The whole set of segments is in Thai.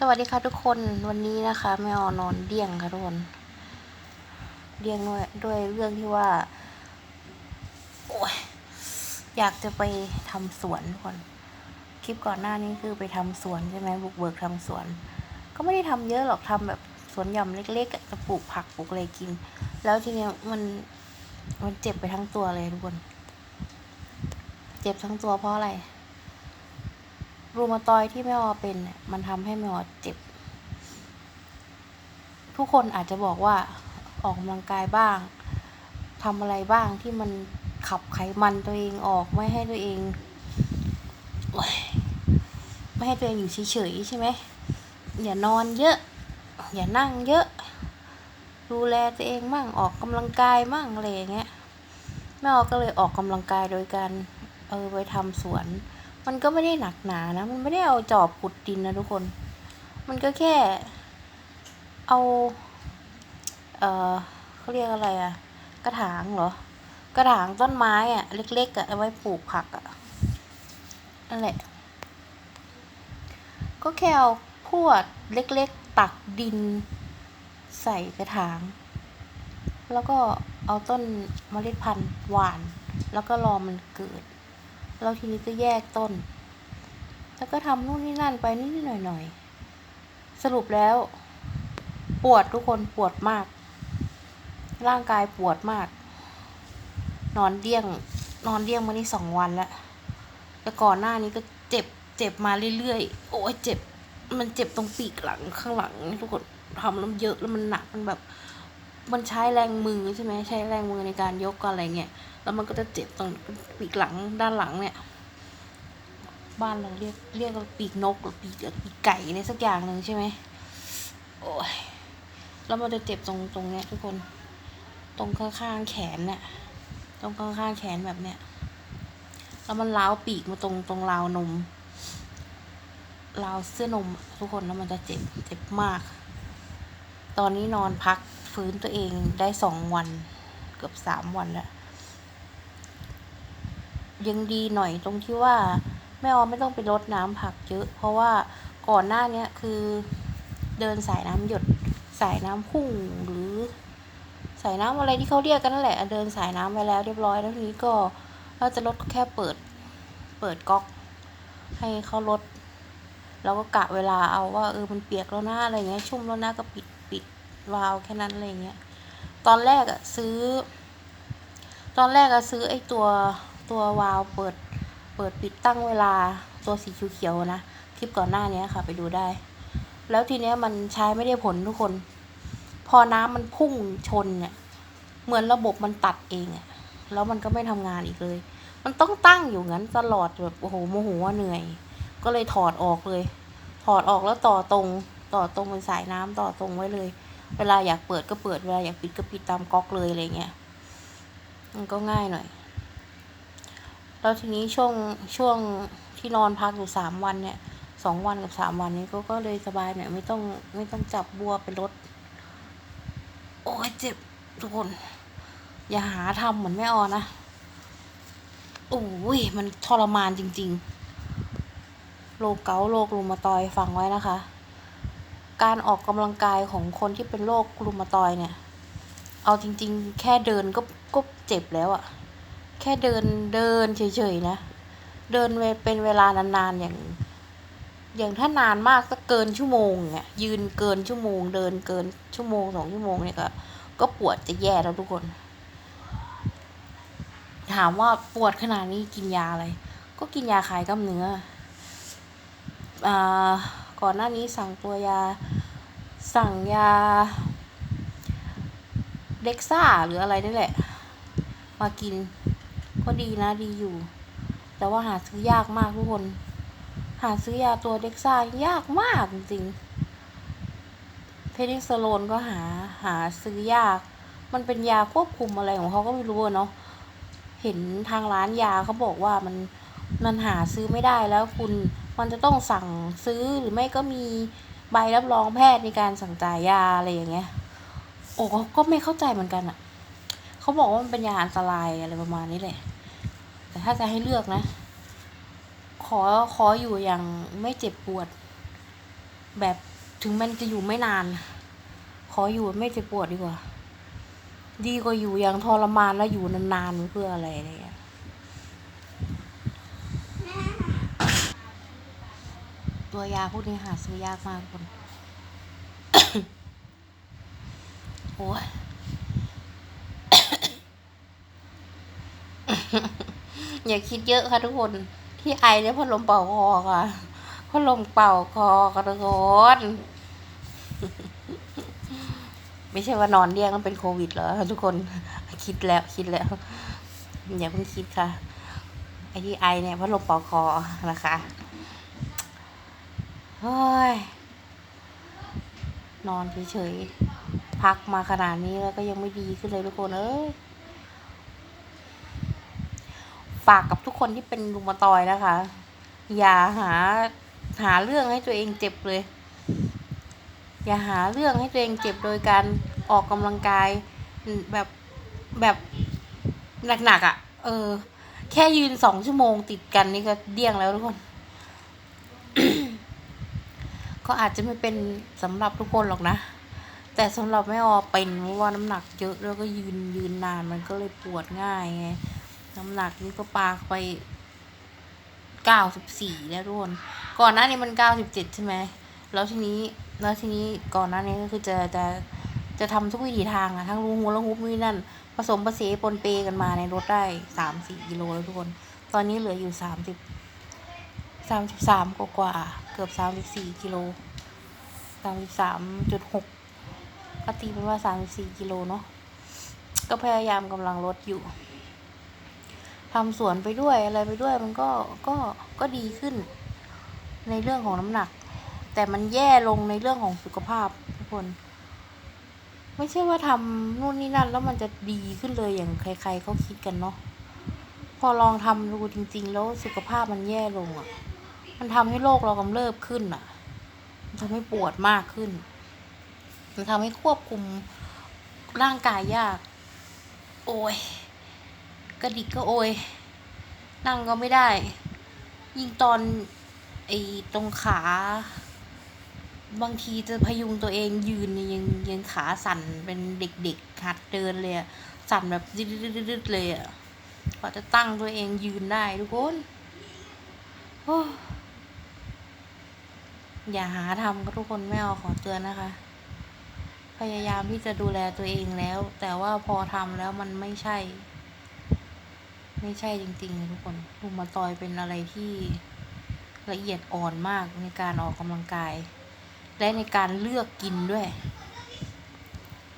สวัสดีค่ะทุกคนวันนี้นะคะแม่ออนอนเดี่ยงค่ะทุกคนเดี่ยงด้วยด้วยเรื่องที่ว่า โอ้ยอยากจะไปทำสวนทุกคนคลิปก่อนหน้านี้คือไปทำสวนใช่ไหมบุกเบิกทำสวน ก็ไม่ได้ทำเยอะหรอกทำแบบสวนหย่อมเล็กๆจะปลูกผักปลูกอะไรกิน แล้วทีเนี้ยมันมันเจ็บไปทั้งตัวเลยทุกคน เจ็บทั้งตัวเพราะอะไร รูมาตอยที่แม่ออเป็นเนี่ยมันทำให้แม่ออเจ็บ ทุกคนอาจจะบอกว่าออกกำลังกายบ้างทำอะไรบ้างที่มันขับไขมันตัวเองออกไม่ให้ตัวเอง ไม่ให้ตัวเองอยู่เฉยๆใช่ไหมอย่านอนเยอะ อย่านั่งเยอะ ดูแลตัวเองมั่งออกกำลังกายมั่งอะไรอย่างเงี้ยแม่ออก็เลยออกกำลังกายโดยการเออไปทำสวน มันก็ไม่ได้หนักหนานะ มันไม่ได้เอาจอบขุดดินนะทุกคน มันก็แค่ เอา เออเขาเรียกอะไรอะกระถางเหรอ กระถางต้นไม้อะเล็กๆอะเอาไว้ปลูกผักอะนั่นแหละ ก็แค่เอาพวดเล็กๆ ตักดิน ใส่กระถาง แล้วก็เอาต้นเมล็ดพันธุ์หวาน แล้วก็รอมันเกิด แล้วทีนี้ก็แยกต้น แล้วก็ทำนู่นนี่นั่นไปนิดๆหน่อยๆ สรุปแล้ว ปวดทุกคนปวดมาก ร่างกายปวดมาก นอนเดี้ยง นอนเดี้ยงมานี่สองวันแล้วแต่ก่อนหน้านี้ก็เจ็บเจ็บมาเรื่อยๆ โอ้ยเจ็บ มันเจ็บตรงปีกหลังข้างหลังทุกคนทำแล้วเยอะแล้วมันหนักมันแบบ มันใช้แรงมือใช่ไหมใช้แรงมือในการยกอะไรเงี้ยแล้วมันก็จะเจ็บตรงปีกหลังด้านหลังเนี่ย บ้านเราเรียกเรียกปีกนกหรือปีกปีกไก่เนี่ยสักอย่างหนึ่งใช่ไหมโอ้ยแล้วมันจะเจ็บตรงตรงเนี้ยทุกคน ตรงข้างๆแขนเนี่ยตรงข้างๆแขนแบบเนี้ยแล้วมันล้าวปีกมาตรงตรงราวนมราวเสื้อนมทุกคนแล้วมันจะเจ็บเจ็บมาก ตอนนี้นอนพัก ฟื้นตัวเองได้สองวัน เกือบสามวันแล้วยังดีหน่อยตรงที่ว่าแม่ออไม่ต้องไปรดน้ำผักเยอะ เพราะว่าก่อนหน้าเนี้ยคือเดินสายน้ำหยดสายน้ำพุ่งหรือ สายน้ำอะไรที่เขาเรียกกันนั่นแหละ เดินสายน้ำไปแล้วเรียบร้อยแล้วทีนี้ก็ถ้าจะลดก็แค่เปิด เปิดก๊อก ให้เขาลดแล้วก็กะเวลาเอาว่าเออมันเปียกแล้วหนะอะไรเงี้ยชุ่มแล้วหนะก็ปิดปิด วาล์วแค่นั้นอะไรเงี้ย ตอนแรกอะซื้อ ตอนแรกอะซื้อไอ้ตัวตัววาล์วเปิด เปิดปิดตั้งเวลาตัวสีเขียวๆนะ คลิปก่อนหน้านี้ค่ะ ไปดูได้ แล้วทีเนี้ยมันใช้ไม่ได้ผลทุกคน พอน้ำมันพุ่งชนเนี่ย เหมือนระบบมันตัดเองอะแล้วมันก็ไม่ทำงานอีกเลย มันต้องตั้งอยู่งั้นตลอดแบบโอ้โหโมโหว่าเหนื่อย ก็เลยถอดออกเลย ถอดออกแล้วต่อตรงต่อตรงเป็นสายน้ำต่อตรงไว้เลย เวลาอยากเปิดก็เปิด เวลาอยากปิดก็ปิดตามก๊อกเลยอะไรเงี้ย มันก็ง่ายหน่อย แล้วทีนี้ช่วงช่วงที่นอนพักอยู่สามวันเนี่ยสองวันกับสามวันนี้ก็ก็เลยสบายหน่อยไม่ต้องไม่ต้องจับบัวไปรถ โอ้ยเจ็บทุกคน อย่าหาทำเหมือนแม่ออนะโอ้ยมันทรมานจริง ๆ โรคเกาโรครูมาตอยด์ฟังไว้นะคะ การออกกำลังกายของคนที่เป็นโรครูมาตอยเนี่ย เอาจริง ๆ แค่เดินก็ก็เจ็บแล้วอะแค่เดินเดินเฉยๆนะ เดินเวเป็นเวลานานๆอย่าง อย่างถ้านานมากก็เกินชั่วโมงเนี่ยยืนเกินชั่วโมง เดินเกินชั่วโมงสองชั่วโมงเนี่ยก็ก็ปวดจะแย่แล้วทุกคน ถามว่าปวดขนาดนี้กินยาอะไร ก็กินยาคลายกล้ามเนื้อ อ่าก่อนหน้านี้สั่งตัวยา สั่งยาเด็กซ่าหรืออะไรนี่แหละ มากิน ก็ดีนะดีอยู่ แต่ว่าหาซื้อยากมากทุกคน หาซื้อยาตัวเด็กซ่ายากมากจริงๆเพนิซิลโลนก็หาหาซื้อยาก มันเป็นยาควบคุมอะไรของเขาก็ไม่รู้เนาะเห็นทางร้านยาเขาบอกว่ามันมันหาซื้อไม่ได้แล้วคุณมันจะต้องสั่งซื้อหรือไม่ก็มี ใบรับรองแพทย์ในการสั่งจ่ายยาอะไรอย่างเงี้ย โอ้ก็ไม่เข้าใจเหมือนกันอะเขาบอกว่ามันเป็นยาอันตรายอะไรประมาณนี้แหละ แต่ถ้าจะให้เลือกนะ ขอขออยู่อย่างไม่เจ็บปวด แบบถึงมันจะอยู่ไม่นาน ขออยู่ไม่เจ็บปวดดีกว่า ดีกว่าอยู่อย่างทรมานแล้วอยู่นานๆเพื่ออะไรอะไรอย่างเงี้ย ตัวยาพวกนี้หาซื้อยากมากคนโอ้ยอย่าคิดเยอะค่ะทุกคน ที่ไอเนี่ยพัดลมเป่าคอค่ะพัดลมเป่าคอค่ะทุกคนไม่ใช่ว่านอนเรียกมันเป็นโควิดเหรอทุกคนคิดแล้วคิดแล้ว อย่าเพิ่งคิดค่ะไอที่ไอเนี่ยพัดลมเป่าคอนะคะ เฮ้ย นอนเฉยๆ พักมาขนาดนี้แล้วก็ยังไม่ดีขึ้นเลยทุกคนเอ้ย ฝากกับทุกคนที่เป็นรุมาตอยนะคะ อย่าหาหาเรื่องให้ตัวเองเจ็บเลย อย่าหาเรื่องให้ตัวเองเจ็บโดยการออกกำลังกายแบบแบบหนักๆอะ่ะ เออ แค่ยืนสองชั่วโมงติดกันนี่ก็เดี้ยงแล้วทุกคน ก็อาจจะไม่เป็นสำหรับทุกคนหรอกนะ แต่สำหรับแม่ออเป็นเพราะว่าน้ำหนักเยอะแล้วก็ยืนยืนนานมันก็เลยปวดง่ายไงน้ำหนักนี่ก็ปาไปเก้าสิบสี่แล้วทุกคนก่อนหน้านี้มันเก้าสิบเจ็ดใช่ไหมแล้วทีนี้แล้วทีนี้ก่อนหน้านี้ก็คือจะจะจะทำทุกวิถีทางอะทั้งรูหูแล้วฮุบนี่นั่น ผสมผสมปนเปกันมาในรถได้สามสี่กิโลแล้วทุกคน ตอนนี้เหลืออยู่สามสิบ สามสิบสามกว่าเกือบสามสิบสี่กิโลสามสิบสามจุดหกก็ตีเป็นว่าสามสิบสี่กิโลเนาะก็พยายามกำลังลดอยู่ทำสวนไปด้วยอะไรไปด้วยมันก็ก็ก็ดีขึ้น ในเรื่องของน้ำหนัก แต่มันแย่ลงในเรื่องของสุขภาพทุกคน ไม่ใช่ว่าทำนู่นนี่นั่น แล้วมันจะดีขึ้นเลยอย่างใคร ๆเขาคิดกันเนาะพอลองทำดูจริง ๆ แล้วสุขภาพมันแย่ลงอะ่ะ มันทำให้โรคเรากำเริบขึ้นอะ มันทำให้ปวดมากขึ้น มันทำให้ควบคุมร่างกายยาก โอ้ยกระดิกก็โอยนั่งก็ไม่ได้ ยิ่งตอนไอ้ตรงขา บางทีจะพยุงตัวเองยืนยังยังขาสั่นเป็นเด็กๆหัดเดินเลยอะสั่นแบบดืดๆเลยอะกว่าจะตั้งตัวเองยืนได้ทุกคนโอ้ อย่าหาทำก็ทุกคนไม่เอาขอเตือนนะคะ พยายามที่จะดูแลตัวเองแล้ว แต่ว่าพอทำแล้วมันไม่ใช่ ไม่ใช่จริงๆทุกคนลูมาตอยเป็นอะไรที่ละเอียดอ่อนมากในการออกกำลังกาย และในการเลือกกินด้วย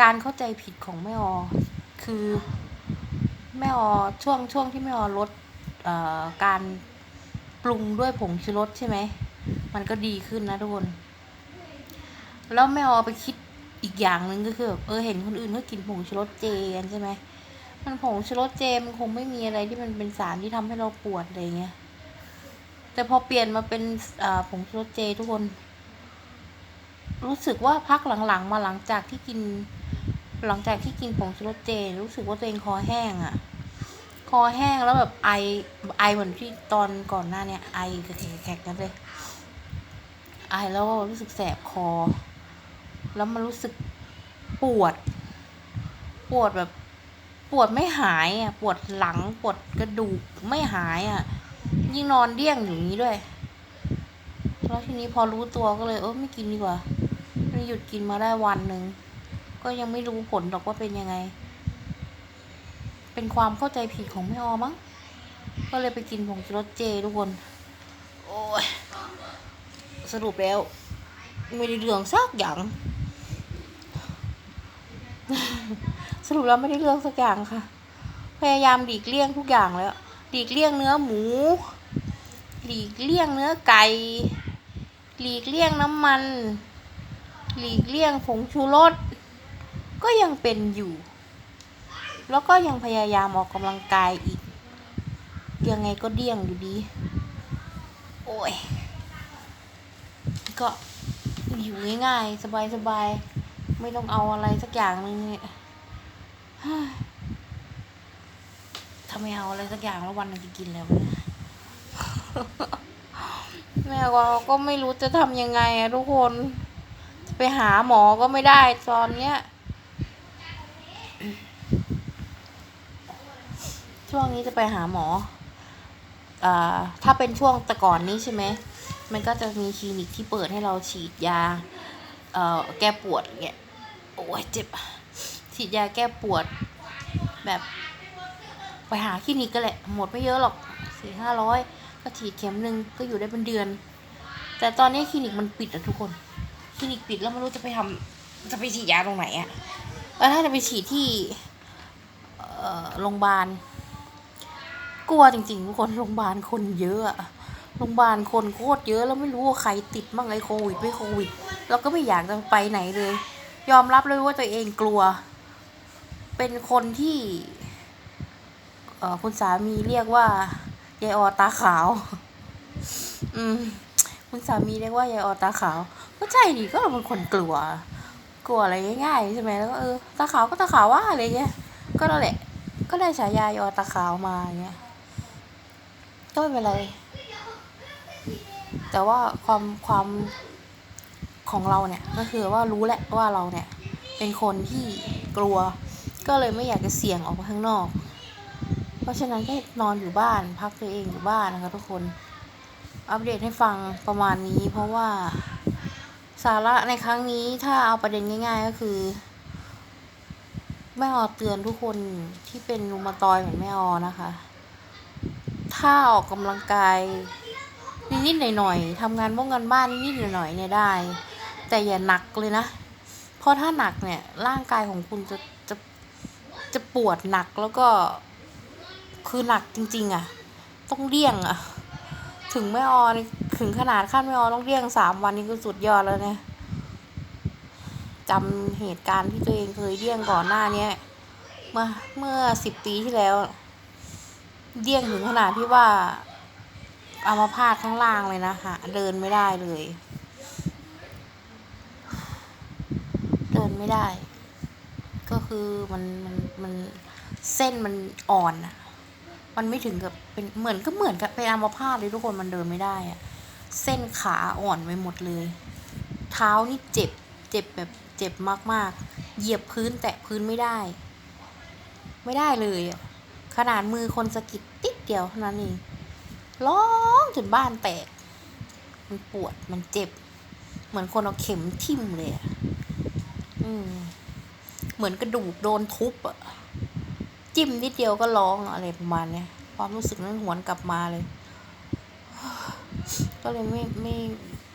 การเข้าใจผิดของแม่ออคือแม่ออช่วงช่วงที่แม่ออลดการปรุงด้วยผงชูรสใช่ไหม มันก็ดีขึ้นนะทุกคน แล้วแม่ออไปคิดอีกอย่างหนึ่งก็คือเออเห็นคนอื่นเขากินผงชูรสเจกันใช่ไหมมันผงชูรสเจมันคงไม่มีอะไรที่มันเป็นสารที่ทำให้เราปวดอะไรเงี้ยแต่พอเปลี่ยนมาเป็นผงชูรสเจทุกคน รู้สึกว่าพักหลังๆ มาหลังจากที่กิน หลังจากที่กินผงชูรสเจ รู้สึกว่าตัวเองคอแห้งอะ่ะ คอแห้งแล้วแบบไอไอเหมือนที่ตอนก่อนหน้าเนี่ยไอแขกๆนั่นเลย ไอแล้วรู้สึกแสบคอ แล้วมันรู้สึกปวด ปวดแบบ ปวดไม่หายอะ ปวดหลัง ปวดกระดูกไม่หายอะ ยิ่งนอนเดี้ยงอยู่นี้ด้วย แล้วทีนี้พอรู้ตัวก็เลยเออไม่กินดีกว่าไม่หยุดกินมาได้วันหนึ่ง ก็ยังไม่รู้ผลหรอกว่าเป็นยังไง เป็นความเข้าใจผิดของแม่ออมั้ง ก็เลยไปกินผงชูรสเจทุกคน โอ้ย สรุปแล้ว ไม่ได้เรื่องสักอย่าง สรุปแล้วไม่ได้เรื่องสักอย่างค่ะ พยายามหลีกเลี่ยงทุกอย่างแล้วหลีกเลี่ยงเนื้อหมู หลีกเลี่ยงเนื้อไก่ หลีกเลี่ยงน้ำมัน หลีกเลี่ยงผงชูรส ก็ยังเป็นอยู่ แล้วก็ยังพยายามออกกำลังกายอีก ยังไงก็เดี่ยงอยู่ดี โอ้ย ก็อยู่ง่ายๆ สบายๆ ไม่ต้องเอาอะไรสักอย่างนึงเนี่ยถ้าไม่เอาอะไรสักอย่างแล้ววันนึงจะกินแล้วแม่ก็ก็ไม่รู้จะทำยังไงอะทุกคนจะไปหาหมอก็ไม่ได้ตอนเนี้ย ช่วงนี้จะไปหาหมอ อ่า ถ้าเป็นช่วงแต่ก่อนนี้ใช่ไหม มันก็จะมีคลินิกที่เปิดให้เราฉีดยาเอ่อแก้ปวดเงี้ยโอ้ยเจ็บฉีดยาแก้ปวด แบบไปหาคลินิกก็แหละหมดไม่เยอะหรอกสี่ห้าร้อยก็ฉีดเข็มหนึ่งก็อยู่ได้เป็นเดือน แต่ตอนนี้คลินิกมันปิดอะทุกคนคลินิกปิดแล้วไม่รู้จะไปทำจะไปฉีดยาตรงไหนอะแล้วถ้าจะไปฉีดที่เอ่อโรงพยาบาลกลัวจริงๆทุกคนโรงพยาบาลคนเยอะ โรงพยาบาลคนโคตรเยอะแล้วไม่รู้ว่าใครติดบ้างไอ้โควิดไม่โควิด เราก็ไม่อยากจะไปไหนเลย ยอมรับเลยว่าตัวเองกลัว เป็นคนที่เออคุณสามีเรียกว่ายายออตาขาว อืม คุณสามีเรียกว่ายายออตาขาว ก็ใช่ดิก็เราเป็นคนกลัว กลัวอะไรง่ายๆใช่ไหมแล้วก็เออตาขาวก็ตาขาวว่าอะไรเงี้ย ก็นั่นแหละ ก็ได้ฉายายอตาขาวมาเงี้ยก็ไม่เป็นไร แต่ว่าความความของเราเนี่ยก็คือว่ารู้แหละว่าเราเนี่ยเป็นคนที่กลัว ก็เลยไม่อยากจะเสี่ยงออกมาข้างนอก เพราะฉะนั้นก็นอนอยู่บ้านพักตัวเองอยู่บ้านนะคะทุกคน อัปเดตให้ฟังประมาณนี้ เพราะว่าสาระในครั้งนี้ถ้าเอาประเด็นง่าย ๆ ก็คือแม่ออเตือนทุกคนที่เป็นรูมาตอยเหมือนแม่ออนะคะ ถ้าออกกำลังกาย นิดๆหน่อยๆทำงานบ้องกันบ้านนิดๆหน่อยๆเนี่ยได้ แต่อย่าหนักเลยนะ เพราะถ้าหนักเนี่ยร่างกายของคุณจะจะจะปวดหนักแล้วก็คือหนักจริง ๆอะ ต้องเลี่ยงอะ ถึงแม่ออนถึงขนาดขั้นแม่ออต้องเลี่ยงสามวันนี้ก็สุดยอดแล้วเนี่ยจำเหตุการณ์ที่ตัวเองเคยเลี่ยงก่อนหน้าเนี้ยเมื่อเมื่อสิบปีที่แล้วเลี่ยงถึงขนาดที่ว่า อัมาพาตข้างล่างเลยนะคะเดินไม่ได้เลย เดินไม่ได้ ก็คือมันมันมันเส้นมันอ่อนอะมันไม่ถึงกับเป็นเหมือนก็เหมือนกับเป็นอัมพาตเลยทุกคนมันเดินไม่ได้อะเส้นขาอ่อนไปหมดเลย เท้านี่เจ็บ เจ็บแบบเจ็บมากๆ เหยียบพื้นแตะพื้นไม่ได้ ไม่ได้เลยอะขนาดมือคนสะกิดติดเดียวเท่านั้นเอง ร้องจนบ้านแตก มันปวดมันเจ็บ เหมือนคนเอาเข็มทิ่มเลยอะอืม เหมือนกระดูกโดนทุบอะ จิ้มนิดเดียวก็ร้องอะไรประมาณเนี้ยความรู้สึกนั้นหวนกลับมาเลย ก็เลยไม่ไม่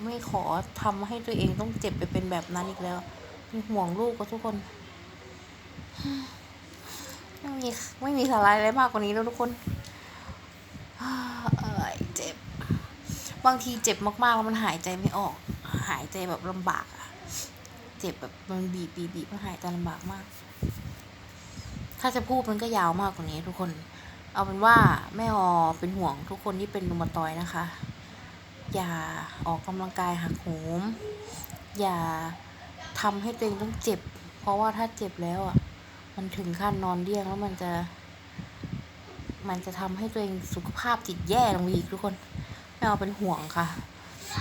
ไม่ขอทำให้ตัวเองต้องเจ็บไปเป็นแบบนั้นอีกแล้วเป็นห่วงลูกกับทุกคน ไม่มีไม่มีสาระอะไรมากกว่านี้แล้วทุกคน เอ้ยเจ็บ บางทีเจ็บมากๆแล้วมันหายใจไม่ออก หายใจแบบลำบากอะเจ็บแบบมันบีบบีบบีบมันหายใจลำบากมาก ถ้าจะพูดมันก็ยาวมากกว่านี้ทุกคน เอาเป็นว่าแม่ออเป็นห่วงทุกคนที่เป็นรูมาตอยนะคะ อย่าออกกำลังกายหักโหม อย่าทำให้ตัวเองต้องเจ็บ เพราะว่าถ้าเจ็บแล้วอะ มันถึงขั้นนอนเรียงแล้วมันจะ มันจะทำให้ตัวเองสุขภาพจิตแย่ลงอีกทุกคน แม่เอาเป็นห่วงค่ะ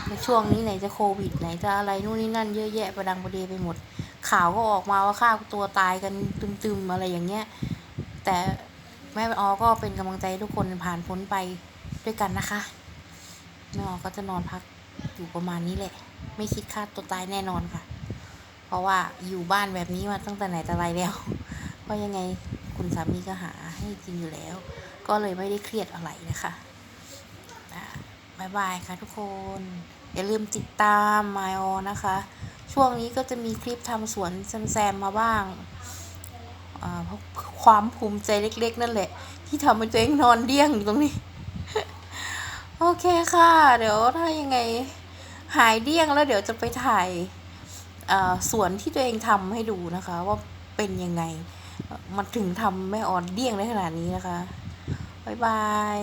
ในช่วงนี้ไหนจะโควิดไหนจะอะไรนู่นนี่นั่นเยอะแยะประดังประเดไปหมด ข่าวก็ออกมาว่าฆ่าตัวตายกันตึมๆอะไรอย่างเงี้ย แต่แม่ออก็เป็นกำลังใจทุกคนผ่านพ้นไปด้วยกันนะคะแม่ออก็จะนอนพักอยู่ประมาณนี้แหละ ไม่คิดฆ่าตัวตายแน่นอนค่ะ เพราะว่าอยู่บ้านแบบนี้มาตั้งแต่ไหนแต่ไรแล้วเพราะยังไงคุณสามีก็หาให้กินอยู่แล้ว ก็เลยไม่ได้เครียดอะไรนะคะ บายบายค่ะทุกคน อย่าลืมติดตามมายอนะคะ ช่วงนี้ก็จะมีคลิปทำสวนแซมๆมาบ้างเพราะความภูมิใจเล็ก ๆ นั่นแหละ ที่ทำให้ตัวเองนอนเดี้ยงอยู่ตรงนี้ โอเคค่ะ เดี๋ยวถ้ายังไงหายเดี้ยงแล้วเดี๋ยวจะไปถ่ายาสวนที่ตัวเองทำให้ดูนะคะ ว่าเป็นยังไง มันถึงทำแม่ออนเดี้ยงได้ขนาดนี้นะคะ บ๊ายบาย